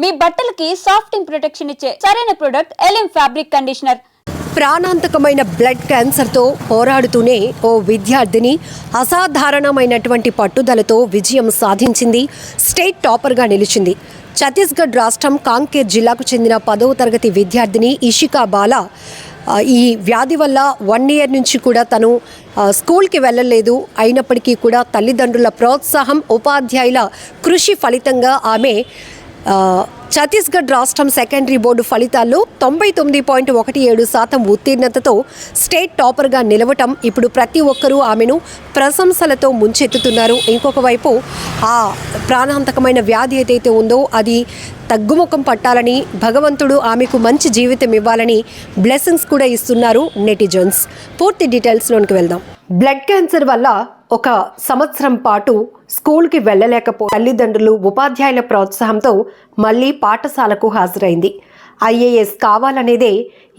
మీ బట్టలకి సాఫ్టింగ్ ప్రొటెక్షన్ ఇచ్చే సరైన ప్రొడక్ట్ ఎలిం ఫ్యాబ్రిక్ కండిషనర్ ప్రాణాంతకమైన బ్లడ్ క్యాన్సర్తో పోరాడుతూనే ఓ విద్యార్థిని అసాధారణమైనటువంటి పట్టుదలతో విజయం సాధించింది స్టేట్ టాపర్గా నిలిచింది. ఛత్తీస్గఢ్ రాష్ట్రం కాంకేర్ జిల్లాకు చెందిన పదవ తరగతి విద్యార్థిని ఇషికా బాల ఈ వ్యాధి వల్ల వన్ ఇయర్ నుంచి కూడా తను స్కూల్కి వెళ్ళలేదు. అయినప్పటికీ కూడా తల్లిదండ్రుల ప్రోత్సాహం ఉపాధ్యాయుల కృషి ఫలితంగా ఆమె ఛత్తీస్గఢ్ రాష్ట్రం సెకండరీ బోర్డు ఫలితాల్లో తొంభై తొమ్మిది పాయింట్ ఒకటి ఏడు శాతం ఉత్తీర్ణతతో స్టేట్ టాపర్గా నిలవటం ఇప్పుడు ప్రతి ఒక్కరూ ఆమెను ప్రశంసలతో ముంచెత్తుతున్నారు. ఇంకొక వైపు ఆ ప్రాణాంతకమైన వ్యాధి ఏదైతే ఉందో అది తగ్గుముఖం పట్టాలని భగవంతుడు ఆమెకు మంచి జీవితం ఇవ్వాలని బ్లెస్సింగ్స్ కూడా ఇస్తున్నారు నెటిజన్స్. పూర్తి డీటెయిల్స్లోనికి వెళ్దాం. బ్లడ్ క్యాన్సర్ వల్ల ఒక సంవత్సరం పాటు స్కూల్కి వెళ్ళలేకపో తల్లిదండ్రులు ఉపాధ్యాయుల ప్రోత్సాహంతో మళ్ళీ పాఠశాలకు హాజరైంది. ఐఏఎస్ కావాలనేదే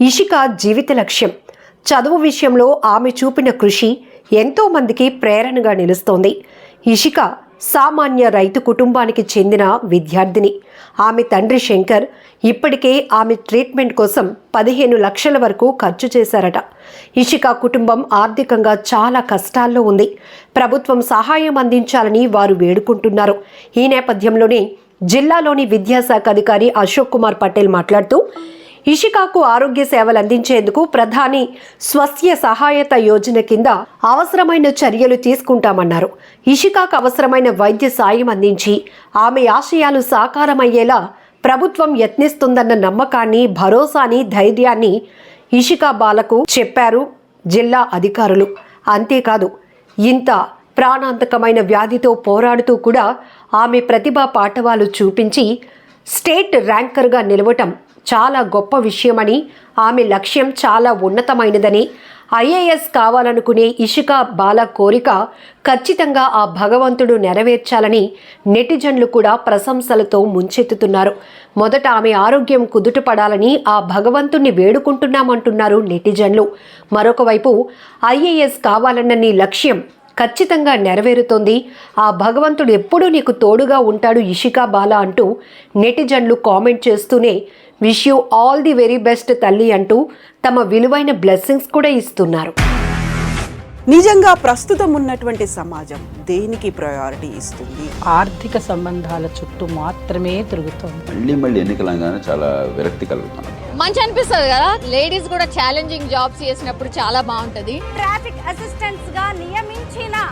ఇషిక జీవిత లక్ష్యం. చదువు విషయంలో ఆమె చూపిన కృషి ఎంతో మందికి ప్రేరణగా నిలుస్తోంది. ఇషిక సామాన్య రైతు కుటుంబానికి చెందిన విద్యార్థిని. ఆమె తండ్రి శంకర్ ఇప్పటికే ఆమె ట్రీట్మెంట్ కోసం పదిహేను లక్షల వరకు ఖర్చు చేశారట. ఇషిక కుటుంబం ఆర్థికంగా చాలా కష్టాల్లో ఉంది. ప్రభుత్వం సహాయం అందించాలని వారు వేడుకుంటున్నారు. ఈ నేపథ్యంలోనే జిల్లాలోని విద్యాశాఖ అధికారి అశోక్ కుమార్ పటేల్ మాట్లాడుతూ ఇషికాకు ఆరోగ్య సేవలు అందించేందుకు ప్రధాని స్వస్య సహాయత యోజన కింద అవసరమైన చర్యలు తీసుకుంటామన్నారు. ఇషికాకు అవసరమైన వైద్య సాయం అందించి ఆమె ఆశయాలు సాకారమయ్యేలా ప్రభుత్వం యత్నిస్తుందన్న నమ్మకాన్ని భరోసాని ధైర్యాన్ని ఇషికా బాలకు చెప్పారు జిల్లా అధికారులు. అంతేకాదు ఇంత ప్రాణాంతకమైన వ్యాధితో పోరాడుతూ కూడా ఆమె ప్రతిభా పాఠవాలు చూపించి స్టేట్ ర్యాంకర్గా నిలవటం చాలా గొప్ప విషయమని ఆమె లక్ష్యం చాలా ఉన్నతమైనదని. ఐఏఎస్ కావాలనుకునే ఇషిక బాల కోరిక ఖచ్చితంగా ఆ భగవంతుడు నెరవేర్చాలని నెటిజన్లు కూడా ప్రశంసలతో ముంచెత్తుతున్నారు. మొదట ఆమె ఆరోగ్యం కుదుటపడాలని ఆ భగవంతుణ్ణి వేడుకుంటున్నామంటున్నారు నెటిజన్లు. మరొక వైపు ఐఏఎస్ కావాలన్న నీ లక్ష్యం ఖచ్చితంగా నెరవేరుతోంది. ఆ భగవంతుడు ఎప్పుడూ నీకు తోడుగా ఉంటాడు ఇషికా బాల అంటూ నెటిజన్లు కామెంట్ చేస్తూనే wish you all the very best తల్లి అంటూ తమ విలువైన బ్లెస్సింగ్స్ కూడా ఇస్తున్నారు. నిజంగా ప్రస్తుతం ఉన్నటువంటి సమాజం దేనికి ప్రయారిటీ ఇస్తుంది? ఆర్థిక సంబంధాల చుట్టూ మాత్రమే తిరుగుతోంది. మళ్ళీ మళ్ళీ ఎన్నికలంగానే చాలా విరక్తి మంచి అనిపిస్తుంది కదా? లేడీస్ కూడా ఛాలెంజింగ్ జాబ్స్ చేసినప్పుడు చాలా బాగుంటది. ట్రాఫిక్ అసిస్టెంట్స్గా నియమించిన